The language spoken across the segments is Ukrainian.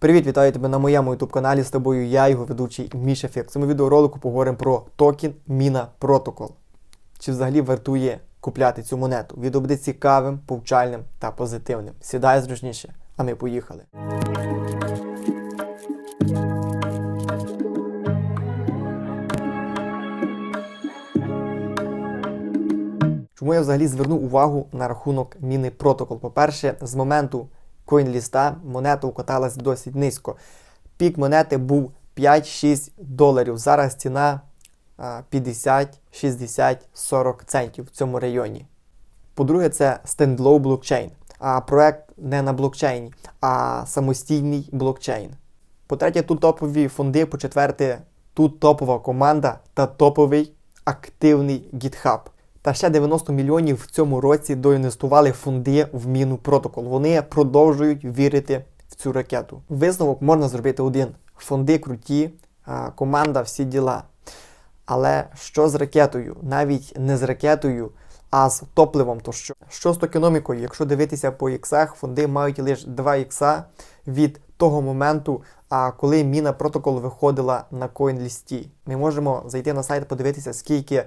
Привіт, вітаю тебе на моєму youtube каналі. З тобою я, його ведучий Міша Фік. В цьому відеоролику поговоримо про токен Міна Протокол. Чи взагалі вартує купляти цю монету? Відео буде цікавим, повчальним та позитивним. Сідай зручніше, а ми поїхали. Чому я взагалі звернув увагу на рахунок міни протокол? По-перше, з моменту коінліста монета укаталась досить низько. Пік монети був 5-6 доларів. Зараз ціна 50, 60, 40 центів в цьому районі. По-друге, це стендлоу блокчейн. А проект не на блокчейні, а самостійний блокчейн. По-третє, тут топові фонди. По-четверте, тут топова команда та топовий активний GitHub. Та ще 90 мільйонів в цьому році доінвестували фонди в міну протокол. Вони продовжують вірити в цю ракету. Висновок можна зробити один: фонди круті, команда, всі діла. Але що з ракетою? Навіть не з ракетою, а з топливом. То що? Що з токеномікою? Якщо дивитися по іксах, фонди мають лише 2 ікса від того моменту, коли міна протокол виходила на CoinList. Ми можемо зайти на сайт, подивитися, скільки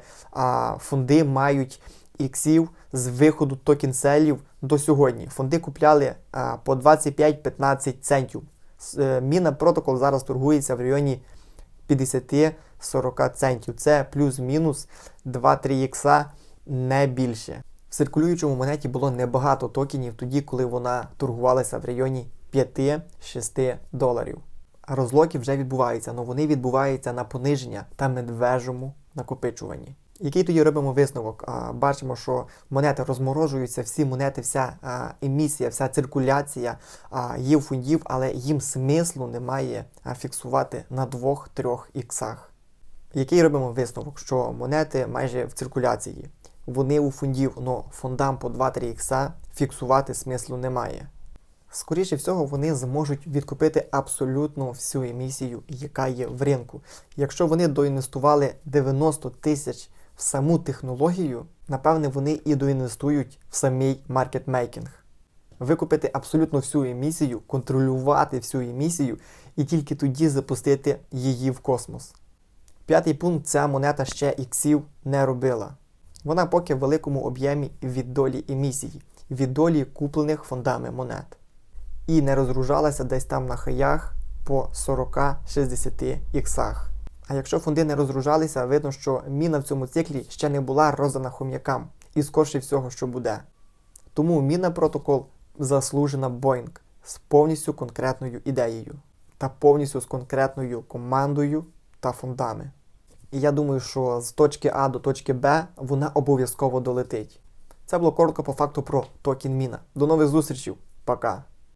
фонди мають іксів з виходу токенселів до сьогодні. Фонди купляли по 25-15 центів. Е, Міна протокол зараз торгується в районі 50-40 центів. Це плюс-мінус 2-3 ікса, не більше. В циркулюючому монеті було небагато токенів тоді, коли вона торгувалася в районі 5-6 доларів. Розлоки вже відбуваються, але вони відбуваються на пониження та медвежому накопичуванні. Який тоді робимо висновок? Бачимо, що монети розморожуються, всі монети, вся емісія, вся циркуляція є в фондів, але їм смислу немає фіксувати на 2-3 іксах. Який робимо висновок, що монети майже в циркуляції. Вони у фондів, але фондам по 2-3 ікса фіксувати смислу немає. Скоріше всього, вони зможуть відкупити абсолютно всю емісію, яка є в ринку. Якщо вони доінвестували 90 тисяч в саму технологію, напевне, вони і доінвестують в самий маркетмейкінг. Викупити абсолютно всю емісію, контролювати всю емісію і тільки тоді запустити її в космос. П'ятий пункт ця монета ще іксів не робила. Вона поки в великому об'ємі від долі емісії, від долі куплених фондами монет. І не розгружалася десь там на хаях по 40-60 іксах. А якщо фонди не розгружалися, видно, що міна в цьому циклі ще не була роздана хом'якам і скорше всього, що буде. Тому міна протокол заслужена Boeing з повністю конкретною ідеєю та повністю з конкретною командою та фондами. І я думаю, що з точки А до точки Б вона обов'язково долетить. Це було коротко по факту про токен міна. До нових зустрічей. Пока.